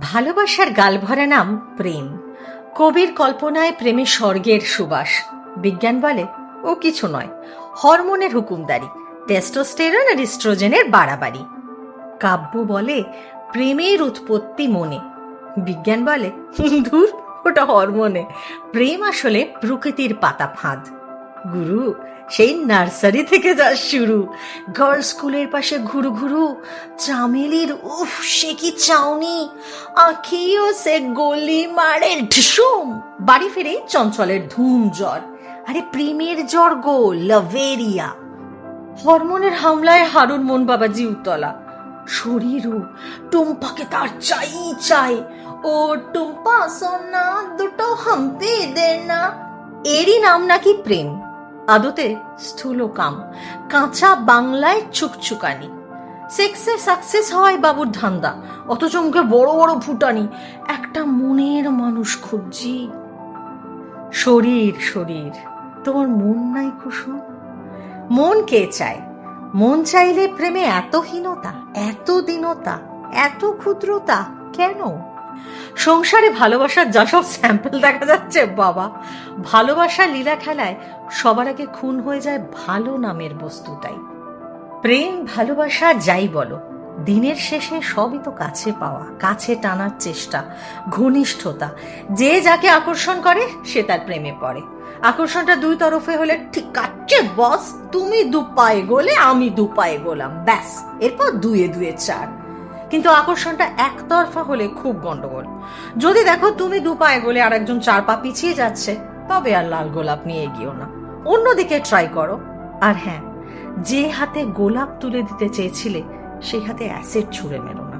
ভালোবাসার গালভরা নাম প্রেম। কবির কল্পনায় প্রেমে স্বর্গের সুবাস। বিজ্ঞান বলে, ও কিছু নয়। হরমোনের হুকুমদারি, টেস্টোস্টেরন আর ইস্ট্রোজেনের বাড়াবাড়ি। কাব্য বলে, প্রেমের উৎপত্তি মনে। বিজ্ঞান বলে ধুর, ওটা হরমোনে। প্রেম আসলে প্রকৃতির পাতা ফাঁদ গুরু, সেই নার্সারি থেকে যা শুরু। গার্লস স্কুলের পাশে ঘুরু ঘুরু, চামেলির উফ, সে কি চাউনি? আখিও সে গলি মারে ঢিসুম। বাড়ি ফিরে চঞ্চলের ধুম জ্বর। আরে প্রেমের জ্বর গো, লাভেরিয়া। হরমোনের হামলায় হারুন মন বাবাজি উতলা শরীরও টুম্পাকে তার চাই চাই। ও টুম্পা, সোনা, দুটো হাম্পি দে না এরই নাম নাকি প্রেম? আদতে স্থূল কাম কাঁচা বাংলায় চুকচুকানি। সেক্সে সাকসেস হয় বাবুর ধান্দা, অথচ মুখে বড় বড় ফুটানি একটা মনের মানুষ খুঁজছি। শরীর শরীর, তোমার মন নাই কুসুম? মন কে চায়? মন চাইলে প্রেমে এত হীনতা এত দীনতা এত ক্ষুদ্রতা, কেন? সংসারে ভালোবাসার যা সব স্যাম্পল দেখা যাচ্ছে, বাবা। ভালোবাসা লীলা খেলায় সবার আগে খুন হয়ে যায় ভালো নামের বস্তুটাই। প্রেম, ভালোবাসা, যাই বলো, দিনের শেষে সবই তো কাছে পাওয়া, কাছে টানার চেষ্টা, ঘনিষ্ঠতা। যে যাকে আকর্ষণ করে, সে তার প্রেমে পড়ে। আকর্ষণটা দুই তরফে হলে ঠিক আছে বস, তুমি দু পায়ে গোলে, আমি দু পায়ে গোলাম, ব্যাস। এরপর দুয়ে দুয়ে চার। কিন্তু আকর্ষণটা একতরফা হলে খুব গন্ডগোল। যদি দেখো তুমি দু পায়ে গোলে আর একজন চার পা পিছিয়ে যাচ্ছে, তবে আর লাল গোলাপ নিয়ে এগিয়েও না। অন্যদিকে ট্রাই করো। আর হ্যাঁ যে হাতে গোলাপ তুলে দিতে চেয়েছিলে সেই হাতে অ্যাসিড ছুঁড়ে মেরো না।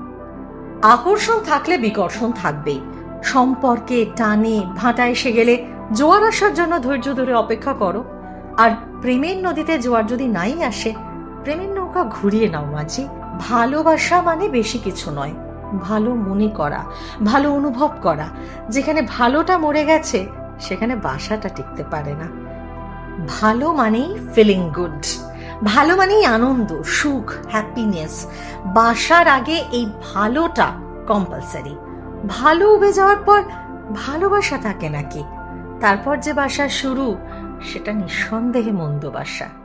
আকর্ষণ থাকলে বিকর্ষণ থাকবেই। সম্পর্কে টানে ভাঁটা এসে গেলে জোয়ার আসার জন্য ধৈর্য ধরে অপেক্ষা করো। আর প্রেমের নদীতে জোয়ার যদি নাই আসে, প্রেমের নৌকা ঘুরিয়ে নাও মাঝি। ভালোবাসা মানে বেশি কিছু নয়। ভালো মনে করা, ভালো অনুভব করা। যেখানে ভালোটা মরে গেছে, সেখানে বাসাটা টিকতে পারে না। ভালো মানেই ফিলিং গুড ভালো মানেই আনন্দ, সুখ হ্যাপিনেস বাসার আগে এই ভালোটা কম্পালসারি ভালো উবে যাওয়ার পর ভালোবাসা থাকে নাকি? তারপর যে বাসা শুরু, সেটা নিঃসন্দেহে মন্দ বাসা।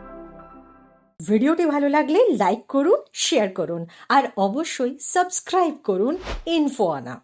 ভিডিওটি ভালো লাগলে লাইক করুন শেয়ার করুন আর অবশ্যই সাবস্ক্রাইব করুন ইনফো আনা।